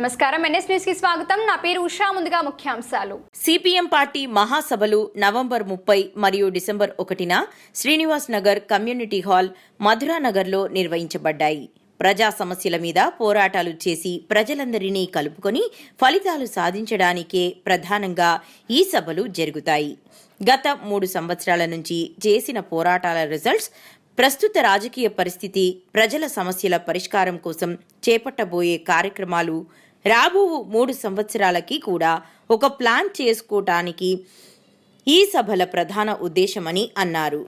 నమస్కారం. ఎన్ఎస్ న్యూస్కి స్వాగతం. నా పేరు ఉషా. ముందుగా ముఖ్యాంశాలు. సిపిఎం పార్టీ మహాసభలు నవంబర్ ముప్పై మరియు డిసెంబర్ ఒకటిన శ్రీనివాస్ నగర్ కమ్యూనిటీ హాల్ మధురా నగర్లో నిర్వహించబడ్డాయి. ప్రజా సమస్యల మీద పోరాటాలు చేసి ప్రజలందరినీ కలుపుకొని ఫలితాలు సాధించడానికే ప్రధానంగా ఈ సభలు జరుగుతాయి. గత మూడు సంవత్సరాల నుంచి చేసిన పోరాటాల రిజల్ట్స్ ప్రస్తుత రాజకీయ పరిస్థితి ప్రజల సమస్యల పరిష్కారం కోసం చేపట్టబోయే కార్యక్రమాలు రాబో మూడు సంవత్సరాలకి కూడా ఒక ప్లాన్ చేసుకోవటానికి ఈ సభల ప్రధాన ఉద్దేశమని అన్నారు.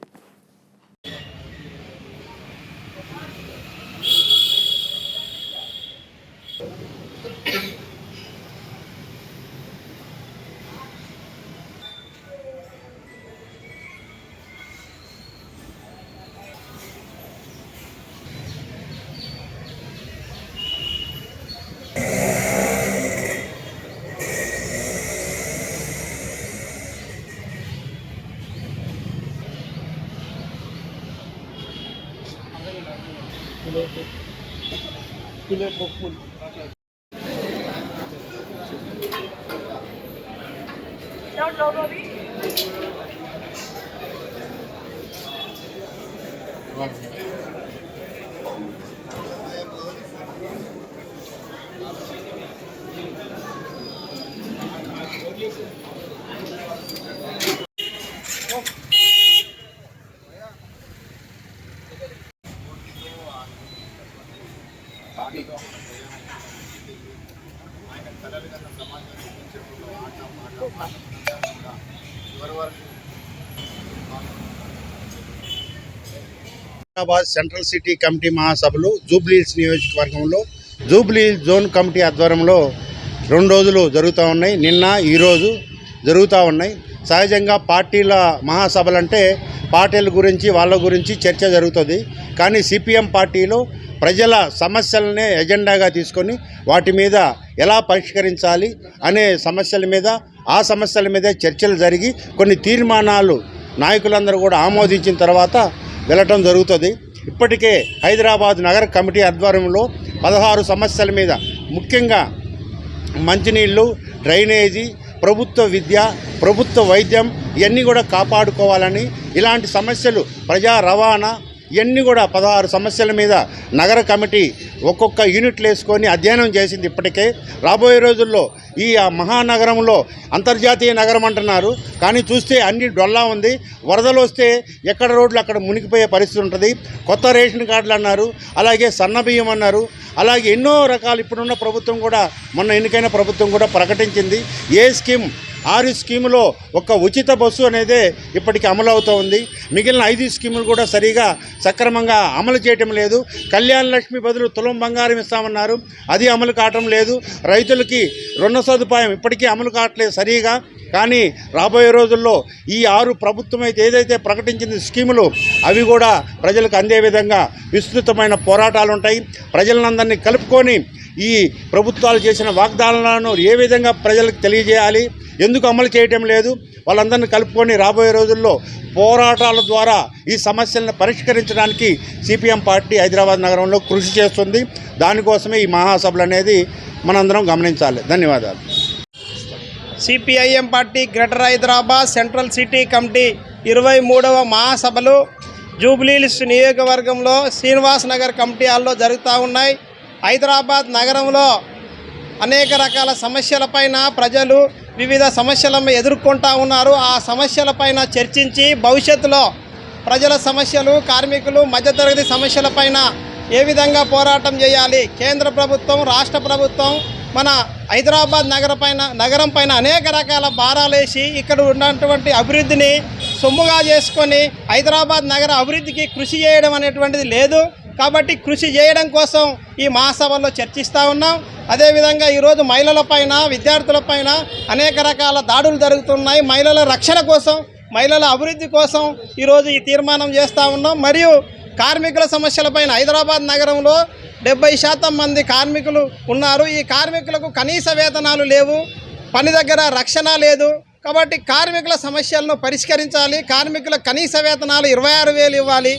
ফুলের ফুল Thank you. Hyderabad central city committee మహాసభలు జూబ్లీహిల్స్ నియోజకవర్గంలో జూబ్లీహిల్స్ జోన్ కమిటీ ఆధ్వర్యంలో రెండు రోజులు జరుగుతూ ఉన్నాయి. నిన్న ఈరోజు జరుగుతూ ఉన్నాయి. సహజంగా పార్టీల మహాసభలు అంటే పార్టీల గురించి వాళ్ళ గురించి చర్చ జరుగుతుంది. కానీ సిపిఎం పార్టీలో ప్రజల సమస్యలనే ఎజెండాగా తీసుకొని వాటి మీద ఎలా పరిష్కరించాలి అనే సమస్యల మీద ఆ సమస్యల మీద చర్చలు జరిగి కొన్ని తీర్మానాలు నాయకులందరూ కూడా ఆమోదించిన తర్వాత వెళ్ళటం జరుగుతుంది. ఇప్పటికే హైదరాబాద్ నగర కమిటీ ఆధ్వర్యంలో పదహారు సమస్యల మీద ముఖ్యంగా మంచినీళ్ళు డ్రైనేజీ ప్రభుత్వ విద్య ప్రభుత్వ వైద్యం ఇవన్నీ కూడా కాపాడుకోవాలని ఇలాంటి సమస్యలు ప్రజా రవాణా ఇవన్నీ కూడా పదహారు సమస్యల మీద నగర కమిటీ ఒక్కొక్క యూనిట్లు వేసుకొని అధ్యయనం చేసింది ఇప్పటికే. రాబోయే రోజుల్లో ఈ మహానగరంలో అంతర్జాతీయ నగరం అంటున్నారు. కానీ చూస్తే అన్ని డొల్లా ఉంది. వరదలు వస్తే ఎక్కడ రోడ్లు అక్కడ మునిగిపోయే పరిస్థితి ఉంటుంది. కొత్త రేషన్ కార్డులు అన్నారు. అలాగే సన్న బియ్యం అన్నారు. అలాగే ఎన్నో రకాలు ఇప్పుడున్న ప్రభుత్వం కూడా మొన్న ఎన్నికైన ప్రభుత్వం కూడా ప్రకటించింది. ఏ స్కీమ్ ఆరు స్కీములో ఒక ఉచిత బస్సు అనేది ఇప్పటికి అమలు అవుతూ ఉంది. మిగిలిన ఐదు స్కీములు కూడా సరిగా సక్రమంగా అమలు చేయటం లేదు. కళ్యాణ లక్ష్మి బదులు తులం బంగారం ఇస్తామన్నారు. అది అమలు కావటం లేదు. రైతులకి రుణ సదుపాయం ఇప్పటికీ అమలు కావట్లేదు సరిగా. కానీ రాబోయే రోజుల్లో ఈ ఆరు ప్రభుత్వం అయితే ఏదైతే ప్రకటించింది స్కీములు అవి కూడా ప్రజలకు అందే విధంగా విస్తృతమైన పోరాటాలు ఉంటాయి. ప్రజలందరినీ కలుపుకొని ఈ ప్రభుత్వాలు చేసిన వాగ్దానాలను ఏ విధంగా ప్రజలకు తెలియజేయాలి? ఎందుకు అమలు చేయటం లేదు? వాళ్ళందరినీ కలుపుకొని రాబోయే రోజుల్లో పోరాటాల ద్వారా ఈ సమస్యలను పరిష్కరించడానికి సిపిఎం పార్టీ హైదరాబాద్ నగరంలో కృషి చేస్తుంది. దానికోసమే ఈ మహాసభలు అనేది మనందరం గమనించాలి. ధన్యవాదాలు. CPIM party greater Hyderabad central city committee ఇరవై మూడవ మహాసభలు జూబ్లీహిల్స్ నియోజకవర్గంలో శ్రీనివాస్ నగర్ కమిటీ హాల్లో జరుగుతూ ఉన్నాయి. హైదరాబాద్ నగరంలో అనేక రకాల సమస్యలపైన ప్రజలు వివిధ సమస్యలను ఎదుర్కొంటా ఉన్నారు. ఆ సమస్యలపైన చర్చించి భవిష్యత్తులో ప్రజల సమస్యలు కార్మికులు మధ్యతరగతి సమస్యలపైన ఏ విధంగా పోరాటం చేయాలి? కేంద్ర ప్రభుత్వం రాష్ట్ర ప్రభుత్వం మన హైదరాబాద్ నగర పైన నగరం పైన అనేక రకాల భారాలేసి ఇక్కడ ఉన్నటువంటి అభివృద్ధిని సొమ్ముగా చేసుకొని హైదరాబాద్ నగర అభివృద్ధికి కృషి చేయడం అనేటువంటిది లేదు. కాబట్టి కృషి చేయడం కోసం ఈ మహాసభల్లో చర్చిస్తూ ఉన్నాం. అదేవిధంగా ఈరోజు మహిళలపైన విద్యార్థులపైన అనేక రకాల దాడులు జరుగుతున్నాయి. మహిళల రక్షణ కోసం మహిళల అభివృద్ధి కోసం ఈరోజు ఈ తీర్మానం చేస్తూ ఉన్నాం. మరియు కార్మికుల సమస్యలపైన హైదరాబాద్ నగరంలో డెబ్బై శాతం మంది కార్మికులు ఉన్నారు. ఈ కార్మికులకు కనీస వేతనాలు లేవు పని దగ్గర రక్షణ లేదు. కాబట్టి కార్మికుల సమస్యలను పరిష్కరించాలి. కార్మికుల కనీస వేతనాలు ఇరవై ఆరు వేలు ఇవ్వాలి.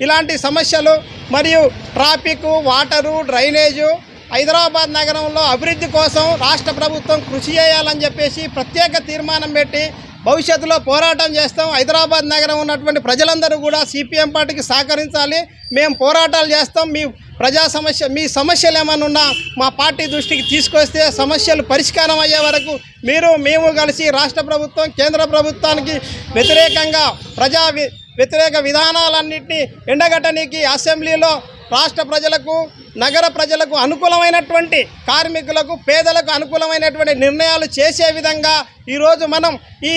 ఇలాంటి సమస్యలు మరియు ట్రాఫిక్ వాటరు డ్రైనేజు హైదరాబాద్ నగరంలో అభివృద్ధి కోసం రాష్ట్ర ప్రభుత్వం కృషి చేయాలని చెప్పేసి ప్రత్యేక తీర్మానం పెట్టి భవిష్యత్తులో పోరాటం చేస్తాం. హైదరాబాద్ నగరం ఉన్నటువంటి ప్రజలందరూ కూడా సిపిఎం పార్టీకి సహకరించాలి. మేము పోరాటాలు చేస్తాం. మీ ప్రజా సమస్య మీ సమస్యలు ఏమైనా ఉన్నా మా పార్టీ దృష్టికి తీసుకొస్తే సమస్యలు పరిష్కారం అయ్యే వరకు మీరు మేము కలిసి రాష్ట్ర ప్రభుత్వం కేంద్ర ప్రభుత్వానికి వ్యతిరేకంగా ప్రజా వ్యతిరేక విధానాలన్నింటినీ ఎండగట్టనీకి అసెంబ్లీలో రాష్ట్ర ప్రజలకు నగర ప్రజలకు అనుకూలమైనటువంటి కార్మికులకు పేదలకు అనుకూలమైనటువంటి నిర్ణయాలు చేసే విధంగా ఈరోజు మనం ఈ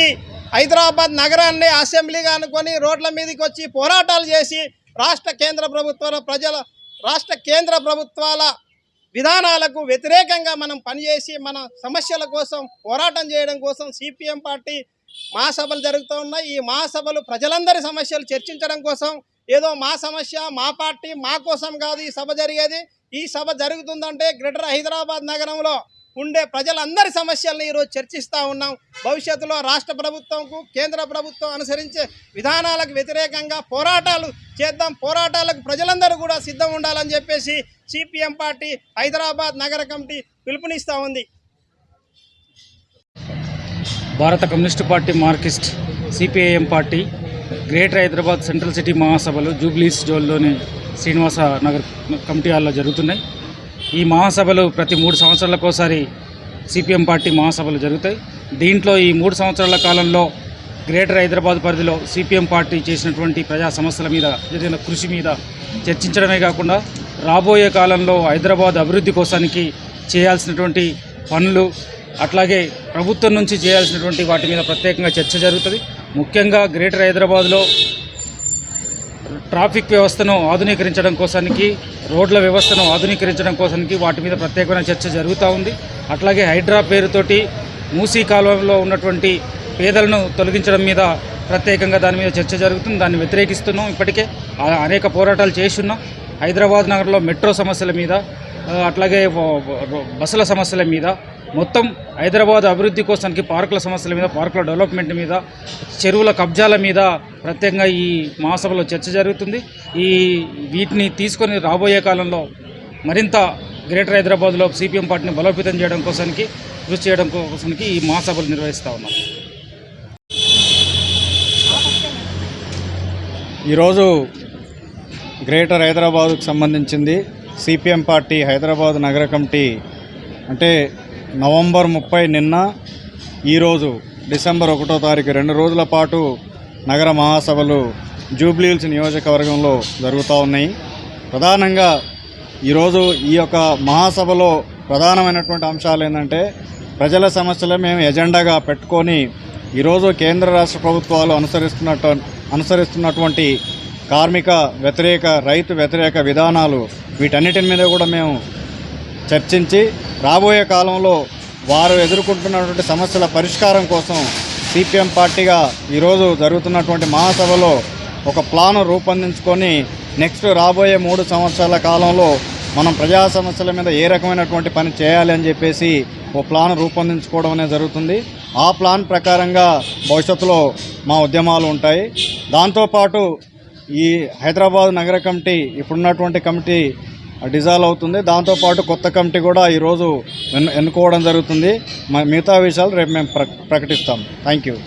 హైదరాబాద్ నగరాన్ని అసెంబ్లీగా అనుకొని రోడ్ల మీదకి వచ్చి పోరాటాలు చేసి రాష్ట్ర కేంద్ర ప్రభుత్వాల ప్రజల రాష్ట్ర కేంద్ర ప్రభుత్వాల విధానాలకు వ్యతిరేకంగా మనం పనిచేసి మన సమస్యల కోసం పోరాటం చేయడం కోసం సిపిఎం పార్టీ మహాసభలు జరుగుతూ ఉన్నాయి. ఈ మహాసభలు ప్రజలందరి సమస్యలు చర్చించడం కోసం ఏదో మా సమస్య మా పార్టీ మా కోసం కాదు ఈ సభ జరిగేది. ఈ సభ జరుగుతుందంటే గ్రేటర్ హైదరాబాద్ నగరంలో ఉండే ప్రజలందరి సమస్యలను ఈరోజు చర్చిస్తూ ఉన్నాం. భవిష్యత్తులో రాష్ట్ర ప్రభుత్వంకు కేంద్ర ప్రభుత్వం అనుసరించే విధానాలకు వ్యతిరేకంగా పోరాటాలు చేద్దాం. పోరాటాలకు ప్రజలందరూ కూడా సిద్ధం ఉండాలని చెప్పేసి సిపిఎం పార్టీ హైదరాబాద్ నగర కమిటీ పిలుపునిస్తూ ఉంది. భారత communist party Marxist CPIM party greater Hyderabad central city మహాసభలు జూబ్లీస్ జోన్లోని శ్రీనివాస నగర్ కమిటీ హాల్లో జరుగుతున్నాయి. ఈ మహాసభలు ప్రతి మూడు సంవత్సరాలకోసారి సిపిఎం పార్టీ మహాసభలు జరుగుతాయి. దీంట్లో ఈ మూడు సంవత్సరాల కాలంలో గ్రేటర్ హైదరాబాద్ పరిధిలో సిపిఎం పార్టీ చేసినటువంటి ప్రజా సమస్యల మీద జరిగిన కృషి మీద చర్చించడమే కాకుండా రాబోయే కాలంలో హైదరాబాద్ అభివృద్ధి కోసానికి చేయాల్సినటువంటి పనులు అట్లాగే ప్రభుత్వం నుంచి చేయాల్సినటువంటి వాటి మీద ప్రత్యేకంగా చర్చ జరుగుతుంది. ముఖ్యంగా గ్రేటర్ హైదరాబాద్లో ట్రాఫిక్ వ్యవస్థను ఆధునీకరించడం కోసానికి రోడ్ల వ్యవస్థను ఆధునీకరించడం కోసానికి వాటి మీద ప్రత్యేకమైన చర్చ జరుగుతూ ఉంది. అట్లాగే హైడ్రా పేరుతోటి మూసీ కాలువలో ఉన్నటువంటి పేదలను తొలగించడం మీద ప్రత్యేకంగా దాని మీద చర్చ జరుగుతుంది. దాన్ని వ్యతిరేకిస్తున్నాం ఇప్పటికే. ఆ- అనేక పోరాటాలు చేస్తున్నాం హైదరాబాద్ నగరంలో మెట్రో సమస్యల మీద అట్లాగే బస్సుల సమస్యల మీద మొత్తం హైదరాబాద్ అభివృద్ధి కోసానికి పార్కుల సమస్యల మీద పార్కుల డెవలప్మెంట్ మీద చెరువుల కబ్జాల మీద ప్రత్యేకంగా ఈ మహాసభలో చర్చ జరుగుతుంది. ఈ వీటిని తీసుకొని రాబోయే కాలంలో మరింత గ్రేటర్ హైదరాబాద్లో సిపిఎం పార్టీని బలోపేతం చేయడం కోసానికి కృషి చేయడం కోసానికి ఈ మహాసభలు నిర్వహిస్తూ ఉన్నాం. ఈరోజు గ్రేటర్ హైదరాబాద్కు సంబంధించింది సిపిఎం పార్టీ హైదరాబాద్ నగర కమిటీ అంటే నవంబర్ ముప్పై నిన్న ఈరోజు డిసెంబర్ ఒకటో తారీఖు రెండు రోజుల పాటు నగర మహాసభలు జూబ్లీహిల్స్ నియోజకవర్గంలో జరుగుతూ ఉన్నాయి. ప్రధానంగా ఈరోజు ఈ యొక్క మహాసభలో ప్రధానమైనటువంటి అంశాలు ఏంటంటే ప్రజల సమస్యలు మేము ఎజెండాగా పెట్టుకొని ఈరోజు కేంద్ర రాష్ట్ర ప్రభుత్వాలు అనుసరిస్తున్నట్టు అనుసరిస్తున్నటువంటి కార్మిక వ్యతిరేక రైతు వ్యతిరేక విధానాలు వీటన్నిటి మీద కూడా మేము చర్చించి రాబోయే కాలంలో వారు ఎదుర్కొంటున్నటువంటి సమస్యల పరిష్కారం కోసం సిపిఎం పార్టీగా ఈరోజు జరుగుతున్నటువంటి మహాసభలో ఒక ప్లాను రూపొందించుకొని నెక్స్ట్ రాబోయే మూడు సంవత్సరాల కాలంలో మనం ప్రజా సమస్యల మీద ఏ రకమైనటువంటి పని చేయాలి అని చెప్పేసి ఓ ప్లాన్ రూపొందించుకోవడం అనేది జరుగుతుంది. ఆ ప్లాన్ ప్రకారంగా భవిష్యత్తులో మా ఉద్యమాలు ఉంటాయి. దాంతోపాటు ఈ హైదరాబాద్ నగర కమిటీ ఇప్పుడున్నటువంటి కమిటీ డిజాల్వ్ అవుతుంది. దాంతోపాటు కొత్త కమిటీ కూడా ఈరోజు ఎన్నుకోవడం జరుగుతుంది. మ- మిగతా విషయాలు రేపు మేము ప్రకటిస్తాం. Thank you